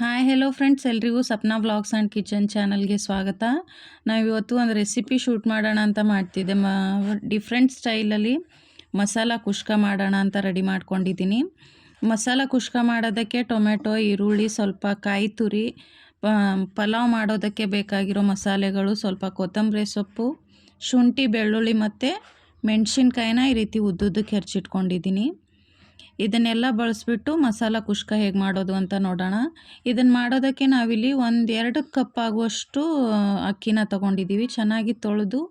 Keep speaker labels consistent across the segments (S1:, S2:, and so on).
S1: Hi hello friends ಎಲ್ರಿಗೂ Sapna vlogs and kitchen ಚಾನಲ್ಗೆ ಸ್ವಾಗತ. ನಾವಿವತ್ತು ಒಂದು ರೆಸಿಪಿ ಶೂಟ್ ಮಾಡೋಣ ಅಂತ ಮಾಡ್ತಿದ್ದೆ. ಮ ಡಿಫ್ರೆಂಟ್ ಸ್ಟೈಲಲ್ಲಿ ಮಸಾಲ ಕುಷ್ಕ ಮಾಡೋಣ ಅಂತ ರೆಡಿ ಮಾಡ್ಕೊಂಡಿದ್ದೀನಿ. ಮಸಾಲ ಕುಷ್ಕ ಮಾಡೋದಕ್ಕೆ ಟೊಮೆಟೊ, ಈರುಳ್ಳಿ, ಸ್ವಲ್ಪ ಕಾಯಿ ತುರಿ ಪಲಾವ್ ಮಾಡೋದಕ್ಕೆ ಬೇಕಾಗಿರೋ ಮಸಾಲೆಗಳು, ಸ್ವಲ್ಪ ಕೊತ್ತಂಬರಿ ಸೊಪ್ಪು, ಶುಂಠಿ, ಬೆಳ್ಳುಳ್ಳಿ ಮತ್ತು ಮೆಣಸಿನ್ಕಾಯಿನ ಈ ರೀತಿ ಉದ್ದುದ್ದಕ್ಕೆ ಹೆಚ್ಚಿಟ್ಕೊಂಡಿದ್ದೀನಿ ಇದನ್ನೆಲ್ಲ ಬಳಸ್ಬಿಟ್ಟು ಮಸಾಲ ಕುಷ್ಕ ಹೇಗೆ ಮಾಡೋದು ಅಂತ ನೋಡೋಣ. ಇದನ್ನು ಮಾಡೋದಕ್ಕೆ ನಾವಿಲ್ಲಿ ಒಂದು ಎರಡು ಕಪ್ ಆಗುವಷ್ಟು ಅಕ್ಕಿನ ತೊಗೊಂಡಿದ್ದೀವಿ ಚೆನ್ನಾಗಿ ತೊಳೆದು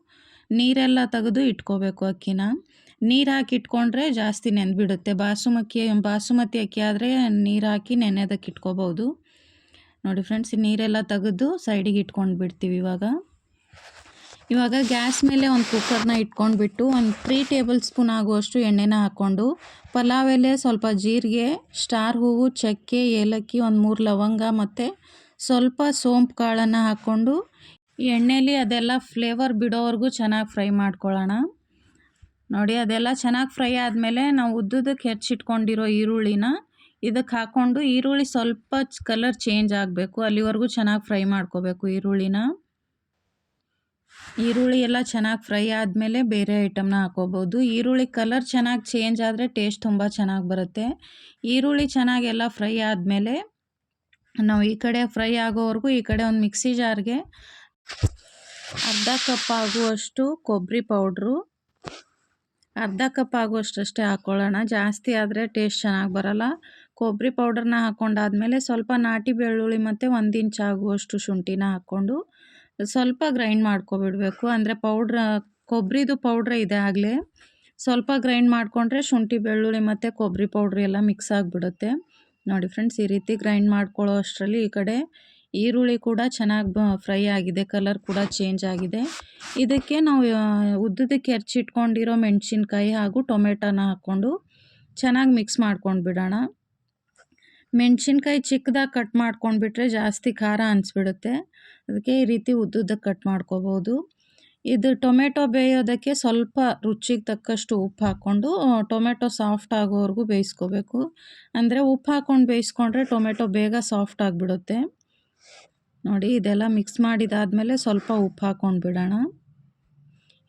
S1: ನೀರೆಲ್ಲ ತೆಗೆದು ಇಟ್ಕೋಬೇಕು ಅಕ್ಕಿನ. ನೀರು ಹಾಕಿ ಇಟ್ಕೊಂಡ್ರೆ ಜಾಸ್ತಿ ನೆನೆದ್ಬಿಡುತ್ತೆ ಬಾಸುಮಕ್ಕಿ, ಬಾಸುಮತಿ ಅಕ್ಕಿ ಆದರೆ ನೀರು ಹಾಕಿ ನೆನೆಯೋದಕ್ಕೆ ಇಟ್ಕೋಬೋದು ನೋಡಿ ಫ್ರೆಂಡ್ಸ್ ನೀರೆಲ್ಲ ತೆಗೆದು ಸೈಡಿಗೆ ಇಟ್ಕೊಂಡು ಬಿಡ್ತೀವಿ ಇವಾಗ. ಇವಾಗ ಗ್ಯಾಸ್ ಮೇಲೆ ಒಂದು ಕುಕ್ಕರ್ನ ಇಟ್ಕೊಂಡ್ಬಿಟ್ಟು ಒಂದು ತ್ರೀ ಟೇಬಲ್ ಸ್ಪೂನ್ ಆಗುವಷ್ಟು ಎಣ್ಣೆನ ಹಾಕ್ಕೊಂಡು ಪಲಾವ್ ಎಲೆ ಸ್ವಲ್ಪ ಜೀರಿಗೆ, ಸ್ಟಾರ್ ಹೂವು, ಚಕ್ಕೆ, ಏಲಕ್ಕಿ, ಒಂದು ಮೂರು ಲವಂಗ ಮತ್ತು ಸ್ವಲ್ಪ ಸೋಂಪು ಕಾಳನ್ನು ಹಾಕ್ಕೊಂಡು ಎಣ್ಣೆಲಿ ಅದೆಲ್ಲ ಫ್ಲೇವರ್ ಬಿಡೋವರೆಗೂ ಚೆನ್ನಾಗಿ ಫ್ರೈ ಮಾಡ್ಕೊಳ್ಳೋಣ. ನೋಡಿ, ಅದೆಲ್ಲ ಚೆನ್ನಾಗಿ ಫ್ರೈ ಆದಮೇಲೆ ನಾವು ಉದ್ದದಕ್ಕೆ ಹೆಚ್ಚಿಟ್ಕೊಂಡಿರೋ ಈರುಳ್ಳಿನ ಇದಕ್ಕೆ ಹಾಕ್ಕೊಂಡು ಈರುಳ್ಳಿ ಸ್ವಲ್ಪ ಕಲರ್ ಚೇಂಜ್ ಆಗಬೇಕು. ಅಲ್ಲಿವರೆಗೂ ಚೆನ್ನಾಗಿ ಫ್ರೈ ಮಾಡ್ಕೋಬೇಕು ಈರುಳ್ಳಿನ. ಈರುಳ್ಳಿ ಎಲ್ಲ ಚೆನ್ನಾಗಿ ಫ್ರೈ ಆದಮೇಲೆ ಬೇರೆ ಐಟಮ್ನ ಹಾಕೋಬೋದು. ಈರುಳ್ಳಿ ಕಲರ್ ಚೆನ್ನಾಗಿ ಚೇಂಜ್ ಆದರೆ ಟೇಸ್ಟ್ ತುಂಬ ಚೆನ್ನಾಗಿ ಬರುತ್ತೆ. ಈರುಳ್ಳಿ ಚೆನ್ನಾಗೆಲ್ಲ ಫ್ರೈ ಆದಮೇಲೆ ನಾವು ಈ ಕಡೆ ಫ್ರೈ ಆಗೋವರೆಗೂ ಈ ಕಡೆ ಒಂದು ಮಿಕ್ಸಿ ಜಾರ್ಗೆ ಅರ್ಧ ಕಪ್ ಆಗುವಷ್ಟು ಕೊಬ್ಬರಿ ಪೌಡ್ರು. ಅರ್ಧ ಕಪ್ ಆಗುವಷ್ಟಷ್ಟೇ ಹಾಕ್ಕೊಳ್ಳೋಣ ಜಾಸ್ತಿ ಆದರೆ ಟೇಸ್ಟ್ ಚೆನ್ನಾಗಿ ಬರೋಲ್ಲ. ಕೊಬ್ಬರಿ ಪೌಡರ್ನ ಹಾಕ್ಕೊಂಡಾದ್ಮೇಲೆ ಸ್ವಲ್ಪ ನಾಟಿ ಬೆಳ್ಳುಳ್ಳಿ ಮತ್ತು ಒಂದು ಇಂಚ್ ಆಗುವಷ್ಟು ಶುಂಠಿನ ಹಾಕ್ಕೊಂಡು ಸ್ವಲ್ಪ ಗ್ರೈಂಡ್ ಮಾಡ್ಕೊಬಿಡಬೇಕು. ಅಂದರೆ ಪೌಡ್ರ್ ಕೊಬ್ಬರಿದು ಪೌಡ್ರ್ ಇದೆ ಆಗಲೇ. ಸ್ವಲ್ಪ ಗ್ರೈಂಡ್ ಮಾಡಿಕೊಂಡ್ರೆ ಶುಂಠಿ, ಬೆಳ್ಳುಳ್ಳಿ ಮತ್ತು ಕೊಬ್ಬರಿ ಪೌಡ್ರ್ ಎಲ್ಲ ಮಿಕ್ಸ್ ಆಗಿಬಿಡುತ್ತೆ. ನೋಡಿ ಫ್ರೆಂಡ್ಸ್ ಈ ರೀತಿ ಗ್ರೈಂಡ್ ಮಾಡ್ಕೊಳ್ಳೋ ಅಷ್ಟರಲ್ಲಿ ಈ ಕಡೆ ಈರುಳ್ಳಿ ಕೂಡ ಚೆನ್ನಾಗಿ ಫ್ರೈ ಆಗಿದೆ. ಕಲರ್ ಕೂಡ ಚೇಂಜ್ ಆಗಿದೆ. ಇದಕ್ಕೆ ನಾವು ಉದ್ದದಕ್ಕೆ ಹೆಚ್ಚಿಟ್ಕೊಂಡಿರೋ ಮೆಣಸಿನ್ಕಾಯಿ ಹಾಗೂ ಟೊಮೆಟೊನ ಹಾಕ್ಕೊಂಡು ಚೆನ್ನಾಗಿ ಮಿಕ್ಸ್ ಮಾಡ್ಕೊಂಡು ಬಿಡೋಣ ಮೆಣಸಿನ್ಕಾಯಿ ಚಿಕ್ಕದಾಗಿ ಕಟ್ ಮಾಡ್ಕೊಂಡ್ಬಿಟ್ರೆ ಜಾಸ್ತಿ ಖಾರ ಅನಿಸ್ಬಿಡುತ್ತೆ. ಅದಕ್ಕೆ ಈ ರೀತಿ ಉದ್ದುದ್ದಕ್ಕೆ ಕಟ್ ಮಾಡ್ಕೋಬೋದು. ಇದು ಟೊಮೆಟೊ ಬೇಯೋದಕ್ಕೆ ಸ್ವಲ್ಪ ರುಚಿಗೆ ತಕ್ಕಷ್ಟು ಉಪ್ಪು ಹಾಕ್ಕೊಂಡು ಟೊಮೆಟೊ ಸಾಫ್ಟ್ ಆಗೋವರೆಗೂ ಬೇಯಿಸ್ಕೋಬೇಕು. ಅಂದರೆ ಉಪ್ಪು ಹಾಕ್ಕೊಂಡು ಬೇಯಿಸ್ಕೊಂಡ್ರೆ ಟೊಮೆಟೊ ಬೇಗ ಸಾಫ್ಟ್ ಆಗಿಬಿಡುತ್ತೆ. ನೋಡಿ, ಇದೆಲ್ಲ ಮಿಕ್ಸ್ ಮಾಡಿದಾದಮೇಲೆ ಸ್ವಲ್ಪ ಉಪ್ಪು ಹಾಕ್ಕೊಂಡು ಬಿಡೋಣ.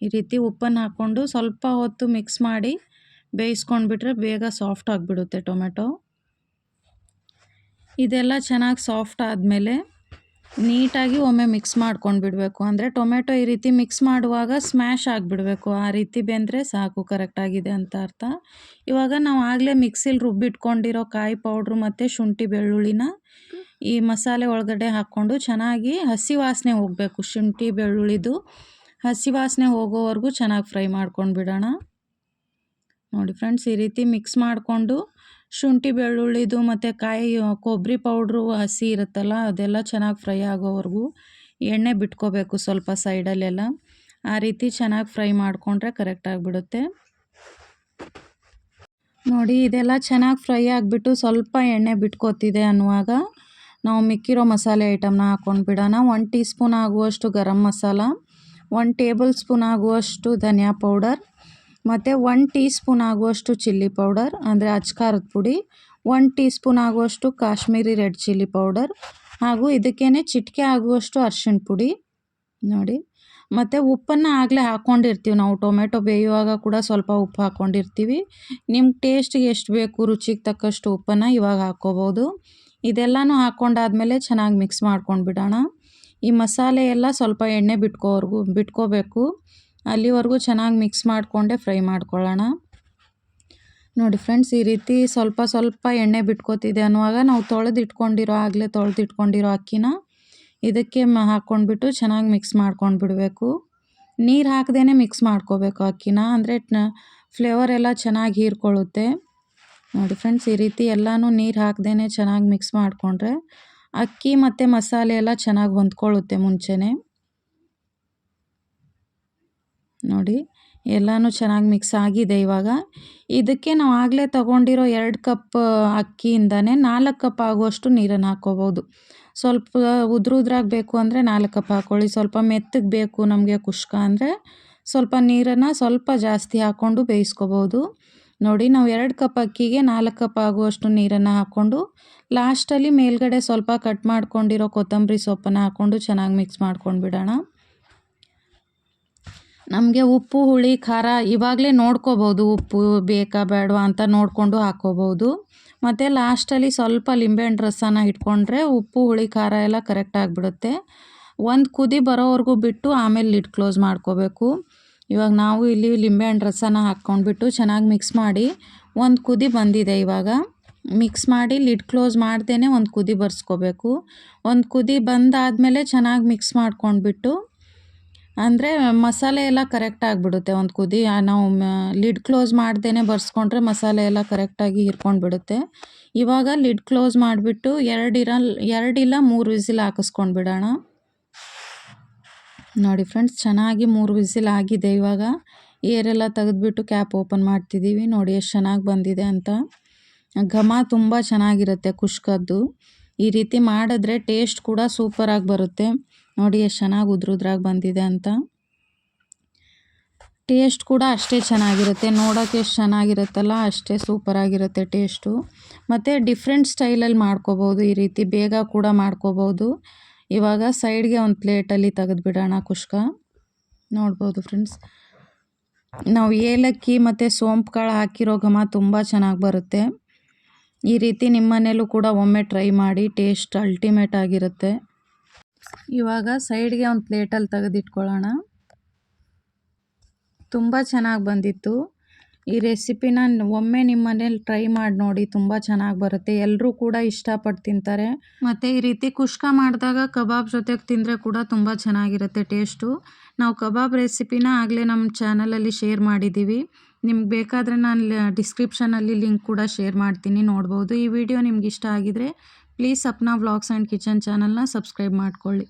S1: ಈ ರೀತಿ ಉಪ್ಪನ್ನು ಹಾಕ್ಕೊಂಡು ಸ್ವಲ್ಪ ಹೊತ್ತು ಮಿಕ್ಸ್ ಮಾಡಿ ಬೇಯಿಸ್ಕೊಂಡ್ಬಿಟ್ರೆ ಬೇಗ ಸಾಫ್ಟ್ ಆಗಿಬಿಡುತ್ತೆ ಟೊಮೆಟೊ. ಇದೆಲ್ಲ ಚೆನ್ನಾಗಿ ಸಾಫ್ಟ್ ಆದಮೇಲೆ ನೀಟಾಗಿ ಒಮ್ಮೆ ಮಿಕ್ಸ್ ಮಾಡ್ಕೊಂಡು ಬಿಡಬೇಕು ಅಂದರೆ ಟೊಮೆಟೊ ಈ ರೀತಿ ಮಿಕ್ಸ್ ಮಾಡುವಾಗ ಸ್ಮ್ಯಾಶ್ ಆಗಿಬಿಡಬೇಕು. ಆ ರೀತಿ ಬೆಂದರೆ ಸಾಕು ಕರೆಕ್ಟಾಗಿದೆ ಅಂತ ಅರ್ಥ. ಇವಾಗ ನಾವು ಆಗಲೇ ಮಿಕ್ಸಿಲಿ ರುಬ್ಬಿಟ್ಕೊಂಡಿರೋ ಕಾಯಿ ಪೌಡ್ರು ಮತ್ತು ಶುಂಠಿ ಬೆಳ್ಳುಳ್ಳಿನ ಈ ಮಸಾಲೆ ಒಳಗಡೆ ಹಾಕ್ಕೊಂಡು ಚೆನ್ನಾಗಿ ಹಸಿ ವಾಸನೆ ಹೋಗಬೇಕು. ಶುಂಠಿ ಬೆಳ್ಳುಳ್ಳಿದು ಹಸಿ ವಾಸನೆ ಹೋಗೋವರೆಗೂ ಚೆನ್ನಾಗಿ ಫ್ರೈ ಮಾಡ್ಕೊಂಡು ಬಿಡೋಣ ನೋಡಿ ಫ್ರೆಂಡ್ಸ್ ಈ ರೀತಿ ಮಿಕ್ಸ್ ಮಾಡಿಕೊಂಡು ಶುಂಠಿ ಬೆಳ್ಳುಳ್ಳಿದು ಮತ್ತು ಕಾಯಿ ಕೊಬ್ಬರಿ ಪೌಡ್ರು, ಹಸಿ ಇರುತ್ತಲ್ಲ, ಅದೆಲ್ಲ ಚೆನ್ನಾಗಿ ಫ್ರೈ ಆಗೋವರೆಗೂ ಎಣ್ಣೆ ಬಿಟ್ಕೋಬೇಕು ಸ್ವಲ್ಪ ಸೈಡಲ್ಲೆಲ್ಲ. ಆ ರೀತಿ ಚೆನ್ನಾಗಿ ಫ್ರೈ ಮಾಡಿಕೊಂಡ್ರೆ ಕರೆಕ್ಟಾಗಿಬಿಡುತ್ತೆ ನೋಡಿ, ಇದೆಲ್ಲ ಚೆನ್ನಾಗಿ ಫ್ರೈ ಆಗಿಬಿಟ್ಟು ಸ್ವಲ್ಪ ಎಣ್ಣೆ ಬಿಟ್ಕೋತಿದೆ ಅನ್ನುವಾಗ ನಾವು ಮಿಕ್ಕಿರೋ ಮಸಾಲೆ ಐಟಮ್ನ ಹಾಕ್ಕೊಂಡು ಬಿಡೋಣ. ಒನ್ ಟೀ ಸ್ಪೂನ್ ಆಗುವಷ್ಟು garam masala one tablespoon ಆಗುವಷ್ಟು ಧನಿಯಾ ಪೌಡರ್ ಮತ್ತು ಒನ್ ಟೀ ಸ್ಪೂನ್ ಆಗುವಷ್ಟು ಚಿಲ್ಲಿ ಪೌಡರ್ ಅಂದರೆ ಅಚ್ಕಾರದ ಪುಡಿ ಒನ್ ಟೀ ಸ್ಪೂನ್ ಆಗುವಷ್ಟು ಕಾಶ್ಮೀರಿ ರೆಡ್ ಚಿಲ್ಲಿ ಪೌಡರ್ ಹಾಗೂ ಇದಕ್ಕೇ ಚಿಟಿಕೆ ಆಗುವಷ್ಟು ಅರ್ಶಿಣ ಪುಡಿ. ನೋಡಿ, ಮತ್ತು ಉಪ್ಪನ್ನು ಆಗಲೇ ಹಾಕ್ಕೊಂಡಿರ್ತೀವಿ ನಾವು. ಟೊಮೆಟೊ ಬೇಯುವಾಗ ಕೂಡ ಸ್ವಲ್ಪ ಉಪ್ಪು ಹಾಕ್ಕೊಂಡಿರ್ತೀವಿ ನಿಮ್ಮ ಟೇಸ್ಟಿಗೆ ಎಷ್ಟು ಬೇಕು, ರುಚಿಗೆ ತಕ್ಕಷ್ಟು ಉಪ್ಪನ್ನು ಇವಾಗ ಹಾಕ್ಕೋಬೋದು. ಇದೆಲ್ಲನೂ ಹಾಕ್ಕೊಂಡಾದ್ಮೇಲೆ ಚೆನ್ನಾಗಿ ಮಿಕ್ಸ್ ಮಾಡ್ಕೊಂಡು ಬಿಡೋಣ ಈ ಮಸಾಲೆ ಎಲ್ಲ ಸ್ವಲ್ಪ ಎಣ್ಣೆ ಬಿಟ್ಕೋವರೆಗೂ, ಬಿಟ್ಕೋಬೇಕು. ಅಲ್ಲಿವರೆಗೂ ಚೆನ್ನಾಗಿ ಮಿಕ್ಸ್ ಮಾಡಿಕೊಂಡೆ ಫ್ರೈ ಮಾಡ್ಕೊಳ್ಳೋಣ. ನೋಡಿ ಫ್ರೆಂಡ್ಸ್, ಈ ರೀತಿ ಸ್ವಲ್ಪ ಸ್ವಲ್ಪ ಎಣ್ಣೆ ಬಿಟ್ಕೋತಿದೆ ಅನ್ನುವಾಗ ನಾವು ತೊಳೆದಿಟ್ಕೊಂಡಿರೋ ಆಗಲೇ ತೊಳೆದಿಟ್ಕೊಂಡಿರೋ ಅಕ್ಕಿನ ಇದಕ್ಕೆ ಹಾಕ್ಕೊಂಡ್ಬಿಟ್ಟು ಚೆನ್ನಾಗಿ ಮಿಕ್ಸ್ ಮಾಡ್ಕೊಂಡು ಬಿಡಬೇಕು ನೀರು ಹಾಕ್ದೇ ಮಿಕ್ಸ್ ಮಾಡ್ಕೋಬೇಕು ಅಕ್ಕಿನ, ಅಂದರೆ ಫ್ಲೇವರ್ ಎಲ್ಲ ಚೆನ್ನಾಗಿ ಹೀರ್ಕೊಳ್ಳುತ್ತೆ. ನೋಡಿ ಫ್ರೆಂಡ್ಸ್, ಈ ರೀತಿ ಎಲ್ಲನೂ ನೀರು ಹಾಕ್ದೇ ಚೆನ್ನಾಗಿ ಮಿಕ್ಸ್ ಮಾಡಿಕೊಂಡ್ರೆ ಅಕ್ಕಿ ಮತ್ತು ಮಸಾಲೆ ಎಲ್ಲ ಚೆನ್ನಾಗಿ ಹೊಂದ್ಕೊಳ್ಳುತ್ತೆ ಮುಂಚೆನೇ. ನೋಡಿ, ಎಲ್ಲನೂ ಚೆನ್ನಾಗಿ ಮಿಕ್ಸ್ ಆಗಿದೆ ಇವಾಗ. ಇದಕ್ಕೆ ನಾವು ಆಗಲೇ ತಗೊಂಡಿರೋ ಎರಡು ಕಪ್ ಅಕ್ಕಿಯಿಂದನೇ ನಾಲ್ಕು ಕಪ್ ಆಗುವಷ್ಟು ನೀರನ್ನು ಹಾಕ್ಕೋಬೋದು. ಸ್ವಲ್ಪ ಉದ್ರ ಉದ್ರಾಗಿ ಬೇಕು ಅಂದರೆ ನಾಲ್ಕು ಕಪ್ ಹಾಕ್ಕೊಳ್ಳಿ ಸ್ವಲ್ಪ ಮೆತ್ತಗೆ ಬೇಕು ನಮಗೆ ಕುಷ್ಕ ಅಂದರೆ ಸ್ವಲ್ಪ ನೀರನ್ನು ಸ್ವಲ್ಪ ಜಾಸ್ತಿ ಹಾಕ್ಕೊಂಡು ಬೇಯಿಸ್ಕೋಬೋದು. ನೋಡಿ, ನಾವು ಎರಡು ಕಪ್ ಅಕ್ಕಿಗೆ ನಾಲ್ಕು ಕಪ್ ಆಗುವಷ್ಟು ನೀರನ್ನು ಹಾಕ್ಕೊಂಡು ಲಾಸ್ಟಲ್ಲಿ ಮೇಲ್ಗಡೆ ಸ್ವಲ್ಪ ಕಟ್ ಮಾಡ್ಕೊಂಡಿರೋ ಕೊತ್ತಂಬರಿ ಸೊಪ್ಪನ್ನು ಹಾಕ್ಕೊಂಡು ಚೆನ್ನಾಗಿ ಮಿಕ್ಸ್ ಮಾಡ್ಕೊಂಡು ಬಿಡೋಣ. ನಮಗೆ ಉಪ್ಪು, ಹುಳಿ, ಖಾರ ಇವಾಗಲೇ ನೋಡ್ಕೋಬೋದು ಉಪ್ಪು ಬೇಕಾ, ಬೇಡವಾ ಅಂತ ನೋಡಿಕೊಂಡು ಹಾಕ್ಕೋಬೋದು ಮತ್ತು ಲಾಸ್ಟಲ್ಲಿ ಸ್ವಲ್ಪ ಲಿಂಬೆಹಣ್ಣು ರಸನ ಇಟ್ಕೊಂಡ್ರೆ ಉಪ್ಪು, ಹುಳಿ, ಖಾರ ಎಲ್ಲ ಕರೆಕ್ಟ್ ಆಗಿಬಿಡುತ್ತೆ. ಒಂದು ಕುದಿ ಬರೋವರೆಗೂ ಬಿಟ್ಟು ಆಮೇಲೆ ಲಿಡ್ ಕ್ಲೋಸ್ ಮಾಡ್ಕೋಬೇಕು. ಇವಾಗ ನಾವು ಇಲ್ಲಿ ಲಿಂಬೆಹಣ್ಣು ರಸನ ಹಾಕ್ಕೊಂಡ್ಬಿಟ್ಟು ಚೆನ್ನಾಗಿ ಮಿಕ್ಸ್ ಮಾಡಿ ಒಂದು ಕುದಿ ಬಂದಿದೆ ಇವಾಗ. ಮಿಕ್ಸ್ ಮಾಡಿ ಲಿಡ್ ಕ್ಲೋಸ್ ಮಾಡ್ದೇ ಒಂದು ಕುದಿ ಬರ್ಸ್ಕೋಬೇಕು. ಒಂದು ಕುದಿ ಬಂದಾದಮೇಲೆ ಚೆನ್ನಾಗಿ ಮಿಕ್ಸ್ ಮಾಡ್ಕೊಂಡ್ಬಿಟ್ಟು ಅಂದರೆ ಮಸಾಲೆ ಎಲ್ಲ ಕರೆಕ್ಟ್ ಆಗಿಬಿಡುತ್ತೆ ಒಂದು ಕುದಿ ನಾವು ಲಿಡ್ ಕ್ಲೋಸ್ ಮಾಡ್ದೇ ಬರ್ಸ್ಕೊಂಡ್ರೆ ಮಸಾಲೆ ಎಲ್ಲ ಕರೆಕ್ಟಾಗಿ ಹಿರ್ಕೊಂಡು ಬಿಡುತ್ತೆ ಇವಾಗ ಲಿಡ್ ಕ್ಲೋಸ್ ಮಾಡಿಬಿಟ್ಟು ಎರಡಿರ ಎರಡಿಲ್ಲ ಮೂರು ವಿಸಿಲ್ ಹಾಕಿಸ್ಕೊಂಡು ಬಿಡೋಣ. ನೋಡಿ ಫ್ರೆಂಡ್ಸ್ ಚೆನ್ನಾಗಿ ಮೂರು ವಿಸಿಲ್ ಆಗಿದೆ ಇವಾಗ. ಏರೆಲ್ಲ ತೆಗೆದ್ಬಿಟ್ಟು ಕ್ಯಾಪ್ ಓಪನ್ ಮಾಡ್ತಿದ್ದೀವಿ ನೋಡಿ ಎಷ್ಟು ಚೆನ್ನಾಗಿ ಬಂದಿದೆ ಅಂತ. ಘಮ ತುಂಬ ಚೆನ್ನಾಗಿರುತ್ತೆ ಕುಷ್ಕದ್ದು ಈ ರೀತಿ ಮಾಡಿದ್ರೆ ಟೇಸ್ಟ್ ಕೂಡ ಸೂಪರಾಗಿ ಬರುತ್ತೆ. ನೋಡಿ ಎಷ್ಟು ಚೆನ್ನಾಗಿ ಉದ್ರುದ್ರಾಗಿ ಬಂದಿದೆ ಅಂತ. ಟೇಸ್ಟ್ ಕೂಡ ಅಷ್ಟೇ ಚೆನ್ನಾಗಿರುತ್ತೆ. ನೋಡೋಕೆ ಎಷ್ಟು ಚೆನ್ನಾಗಿರುತ್ತಲ್ಲ ಅಷ್ಟೇ ಸೂಪರಾಗಿರುತ್ತೆ ಟೇಸ್ಟು ಮತ್ತು ಡಿಫ್ರೆಂಟ್ ಸ್ಟೈಲಲ್ಲಿ ಮಾಡ್ಕೋಬೋದು. ಈ ರೀತಿ ಬೇಗ ಕೂಡ ಮಾಡ್ಕೋಬೋದು. ಇವಾಗ ಸೈಡ್ಗೆ ಒಂದು ಪ್ಲೇಟಲ್ಲಿ ತೆಗೆದುಬಿಡೋಣ ಕುಷ್ಕ. ನೋಡ್ಬೋದು ಫ್ರೆಂಡ್ಸ್ ನಾವು ಏಲಕ್ಕಿ ಮತ್ತು ಸೋಂಪು ಕಾಳು ಹಾಕಿರೋ ಘಮ ತುಂಬ ಚೆನ್ನಾಗಿ ಬರುತ್ತೆ. ಈ ರೀತಿ ನಿಮ್ಮ ಮನೇಲೂ ಕೂಡ ಒಮ್ಮೆ ಟ್ರೈ ಮಾಡಿ ಟೇಸ್ಟ್ ಅಲ್ಟಿಮೇಟ್ ಆಗಿರುತ್ತೆ. ಇವಾಗ ಸೈಡ್ಗೆ ಒಂದು ಪ್ಲೇಟಲ್ಲಿ ತೆಗೆದಿಟ್ಕೊಳ್ಳೋಣ. ತುಂಬ ಚೆನ್ನಾಗಿ ಬಂದಿತ್ತು. ಈ ರೆಸಿಪಿನ ಒಮ್ಮೆ ನಿಮ್ಮ ಮನೇಲಿ ಟ್ರೈ ಮಾಡಿ ನೋಡಿ ತುಂಬ ಚೆನ್ನಾಗಿ ಬರುತ್ತೆ. ಎಲ್ಲರೂ ಕೂಡ ಇಷ್ಟಪಟ್ಟು ತಿಂತಾರೆ. ಮತ್ತು ಈ ರೀತಿ ಕುಷ್ಕ ಮಾಡಿದಾಗ ಕಬಾಬ್ ಜೊತೆಗೆ ತಿಂದರೆ ಕೂಡ ತುಂಬ ಚೆನ್ನಾಗಿರುತ್ತೆ ಟೇಸ್ಟು ನಾವು ಕಬಾಬ್ ರೆಸಿಪಿನ ಆಗಲೇ ನಮ್ಮ ಚಾನಲಲ್ಲಿ ಶೇರ್ ಮಾಡಿದ್ದೀವಿ ನಿಮ್ಗೆ ಬೇಕಾದರೆ ನಾನು ಡಿಸ್ಕ್ರಿಪ್ಷನಲ್ಲಿ ಲಿಂಕ್ ಕೂಡ ಶೇರ್ ಮಾಡ್ತೀನಿ, ನೋಡ್ಬೋದು. ಈ ವಿಡಿಯೋ ನಿಮ್ಗೆ ಇಷ್ಟ ಆಗಿದರೆ please Sapna vlogs and kitchen ಚಾನಲ್ನ ಸಬ್ಸ್ಕ್ರೈಬ್ ಮಾಡ್ಕೊಳ್ಳಿ.